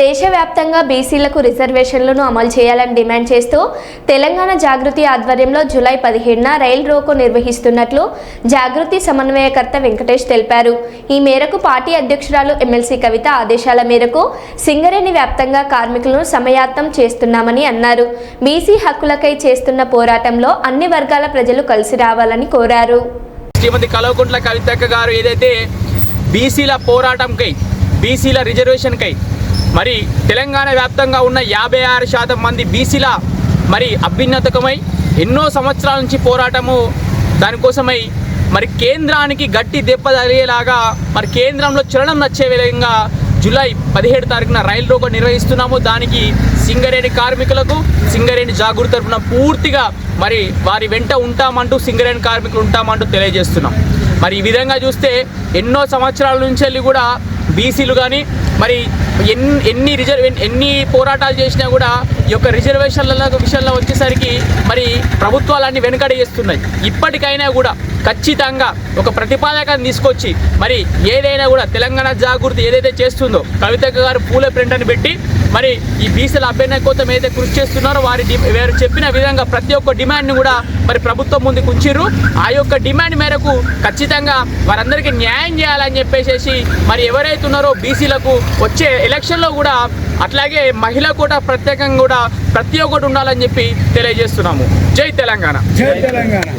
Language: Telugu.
దేశవ్యాప్తంగా బీసీలకు రిజర్వేషన్లను అమలు చేయాలని డిమాండ్ చేస్తూ తెలంగాణ జాగృతి ఆధ్వర్యంలో జూలై పదిహేడున రైల్ రోకో నిర్వహిస్తున్నట్లు జాగృతి సమన్వయకర్త వెంకటేష్ తెలిపారు. ఈ మేరకు పార్టీ అధ్యక్షురాలు ఎమ్మెల్సీ కవిత ఆదేశాల మేరకు సింగరేణి వ్యాప్తంగా కార్మికులను సమయాత్తం చేస్తున్నామని అన్నారు. బీసీ హక్కులకై చేస్తున్న పోరాటంలో అన్ని వర్గాల ప్రజలు కలిసి రావాలని కోరారు. శ్రీమతి కల్వకుంట్ల కవితక్క గారు ఏదైతే బీసీల పోరాటంకై బీసీల రిజర్వేషన్కై మరి తెలంగాణ వ్యాప్తంగా ఉన్న యాభై ఆరు శాతం మంది బీసీల మరి అభ్యున్నతకమై ఎన్నో సంవత్సరాల నుంచి పోరాటము దానికోసమై మరి కేంద్రానికి గట్టి దెబ్బ తగిలేలాగా మరి కేంద్రంలో చలనం నచ్చే విధంగా జూలై పదిహేడు తారీఖున రైలు రోకో నిర్వహిస్తున్నాము. దానికి సింగరేణి కార్మికులకు సింగరేణి జాగృతి తరఫున పూర్తిగా మరి వారి వెంట ఉంటామంటూ సింగరేణి కార్మికులు ఉంటామంటూ తెలియజేస్తున్నాం. మరి ఈ విధంగా చూస్తే ఎన్నో సంవత్సరాల నుంచి వెళ్ళి కూడా బీసీలు కానీ మరి ఎన్ని ఎన్ని రిజర్వ్ ఎన్ని పోరాటాలు చేసినా కూడా యొక్క రిజర్వేషన్ల విషయంలో వచ్చేసరికి మరి ప్రభుత్వాలన్నీ వెనుకడేస్తున్నాయి ఇప్పటికైనా కూడా ఖచ్చితంగా ఒక ప్రతిపాదకాన్ని తీసుకొచ్చి మరి ఏదైనా కూడా తెలంగాణ జాగృతి ఏదైతే చేస్తుందో కవిత గారు పూల ప్రింట్ అని పెట్టి మరి ఈ బీసీల అభ్యర్థన కోసం ఏదైతే కృషి చేస్తున్నారో వారి వారు చెప్పిన విధంగా ప్రతి ఒక్క డిమాండ్ని కూడా మరి ప్రభుత్వం ముందుకు ఉంచిర్రు. ఆ యొక్క డిమాండ్ మేరకు ఖచ్చితంగా వారందరికీ న్యాయం చేయాలని చెప్పేసి మరి ఎవరైతే ఉన్నారో బీసీలకు వచ్చే ఎలక్షన్లో కూడా అట్లాగే మహిళ కూడా ప్రత్యేకంగా కూడా ప్రతి ఒక్కటి ఉండాలని చెప్పి తెలియజేస్తున్నాము. జై తెలంగాణ. జై తెలంగాణ.